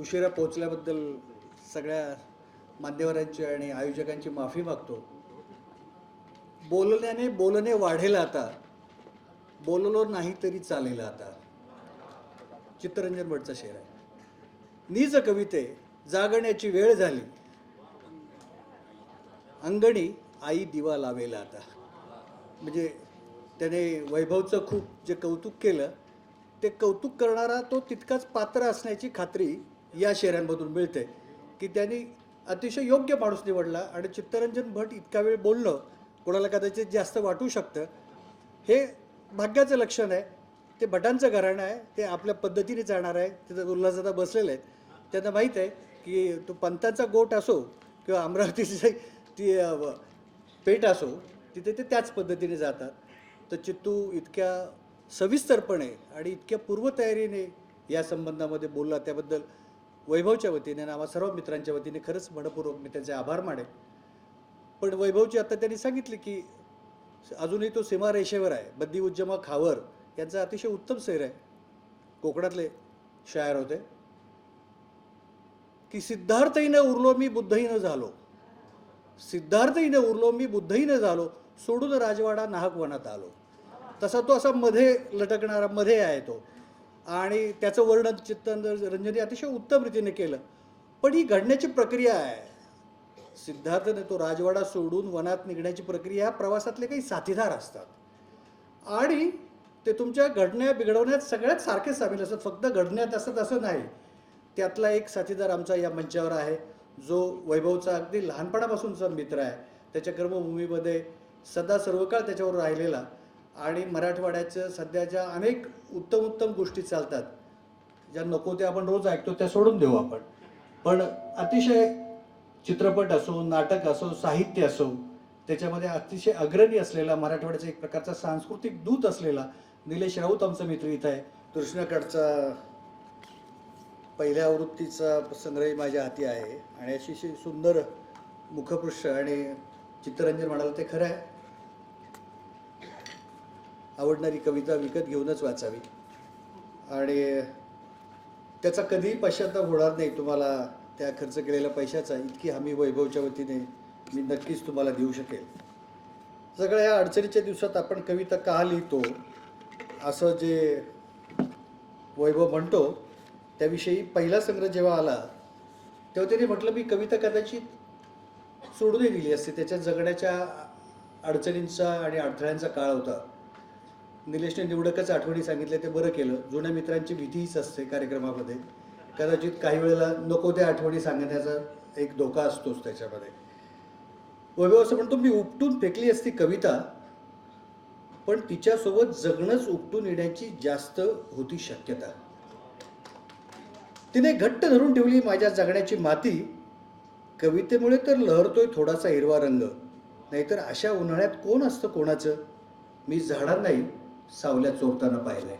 उशिरा पोचल्याबद्दल सगळ्या मान्यवरांची आणि आयोजकांची माफी मागतो. बोलण्याने बोलणे वाढेल आता. बोललो नाही तरी चालेल आता. चित्तरंजन भटचा शेर आहे. नीज कविते जागण्याची वेळ झाली. अंगणी आई दिवा लावेल आता. म्हणजे त्याने वैभवचं खूप जे कौतुक केलं ते कौतुक करणारा तो तितकाच पात्र असण्याची खात्री या शेऱ्यांमधून मिळते की त्यांनी अतिशय योग्य माणूस निवडला आणि चित्तरंजन भट इतका वेळ बोलणं कोणाला कदाचित जास्त वाटू शकतं. हे भाग्याचं लक्षण आहे ते भटांचं घराणं आहे ते आपल्या पद्धतीने जाणार आहे तिथं उल्हासदादा बसलेले आहेत. त्यांना माहीत आहे की तो पंथाचा गोट असो किंवा अमरावतीची ती पेट असो तिथे ते त्याच पद्धतीने जातात. तर चित्तू इतक्या सविस्तरपणे आणि इतक्या पूर्वतयारीने या संबंधामध्ये बोलला त्याबद्दल वैभवच्या वतीने आणि आम्हा सर्व मित्रांच्या वतीने खरंच मनपूर्वक मी त्यांचे आभार मानेन. पण वैभवची आता त्यांनी सांगितले की अजूनही तो सीमारेषेवर आहे. बद्दी उज्जमा खावर यांचा अतिशय उत्तम सैर आहे. कोकणातले शायर होते. की सिद्धार्थही न उरलो मी बुद्धही न झालो. सिद्धार्थही न उरलो मी बुद्धही न झालो सोडून राजवाडा नाहक वनात आलो. तसा तो असा मध्ये लटकणारा मध्ये आहे तो. आणि त्याचं वर्णन चित्तन रंजनी अतिशय उत्तम रीतीने केलं. पण ही घडण्याची प्रक्रिया आहे. सिद्धार्थने तो राजवाडा सोडून वनात निघण्याची प्रक्रिया ह्या प्रवासातले काही साथीदार असतात. आणि ते तुमच्या घडण्या बिघडवण्यात सगळ्यात सारखे सामील असतात. फक्त घडण्यात असत असं नाही. त्यातला एक साथीदार आमचा या मंचावर आहे. जो वैभवचा अगदी लहानपणापासूनचा मित्र आहे. त्याच्या कर्मभूमीमध्ये सदा सर्व काळ त्याच्यावर राहिलेला. आणि मराठवाड्याचं सध्याच्या अनेक उत्तम उत्तम गोष्टी चालतात. ज्या नको त्या आपण रोज ऐकतो त्या सोडून देऊ आपण. पण अतिशय चित्रपट असो नाटक असो साहित्य असो त्याच्यामध्ये अतिशय अग्रणी असलेला मराठवाड्याचा एक प्रकारचा सांस्कृतिक दूत असलेला निलेश राऊत आमचा मित्र इथं आहे. कृष्णाकडचा पहिल्या आवृत्तीचा संग्रही माझ्या हाती आहे. आणि अतिशय अशी सुंदर मुखपृष्ठ आणि चित्तरंजन म्हणाल ते खरं आहे. आवडणारी कविता विकत घेऊनच वाचावी. आणि त्याचा कधीही पश्चाताप होणार नाही तुम्हाला त्या खर्च केलेल्या पैशाचा इतकी हमी वैभवच्या वतीने मी नक्कीच तुम्हाला देऊ शकेल. सगळ्या या अडचणीच्या दिवसात आपण कविता का लिहितो असं जे वैभव म्हणतो त्याविषयी पहिला संग्रह जेव्हा आला तेव्हा त्याने म्हटलं मी कविता कदाचित सोडूनही दिली असते. त्याच्या जगण्याच्या अडचणींचा आणि अडथळ्यांचा काळ होता. निलेशने निवडकच आठवणी सांगितले ते बरं केलं. जुन्या मित्रांची भीती हीच असते कार्यक्रमामध्ये. कदाचित काही वेळेला नको त्या आठवणी सांगण्याचा एक धोका असतोच त्याच्यामध्ये. वैभव असं म्हणतो मी उपटून फेकली असती कविता पण तिच्यासोबत जगणंच उपटून येण्याची जास्त होती शक्यता. तिने घट्ट धरून ठेवली माझ्या जगण्याची माती. कवितेमुळे तर लहरतोय थोडासा हिरवा रंग. नाहीतर अशा उन्हाळ्यात कोण असतं कोणाचं? मी झाडांनाही सावल्या चोरताना पाहिलंय.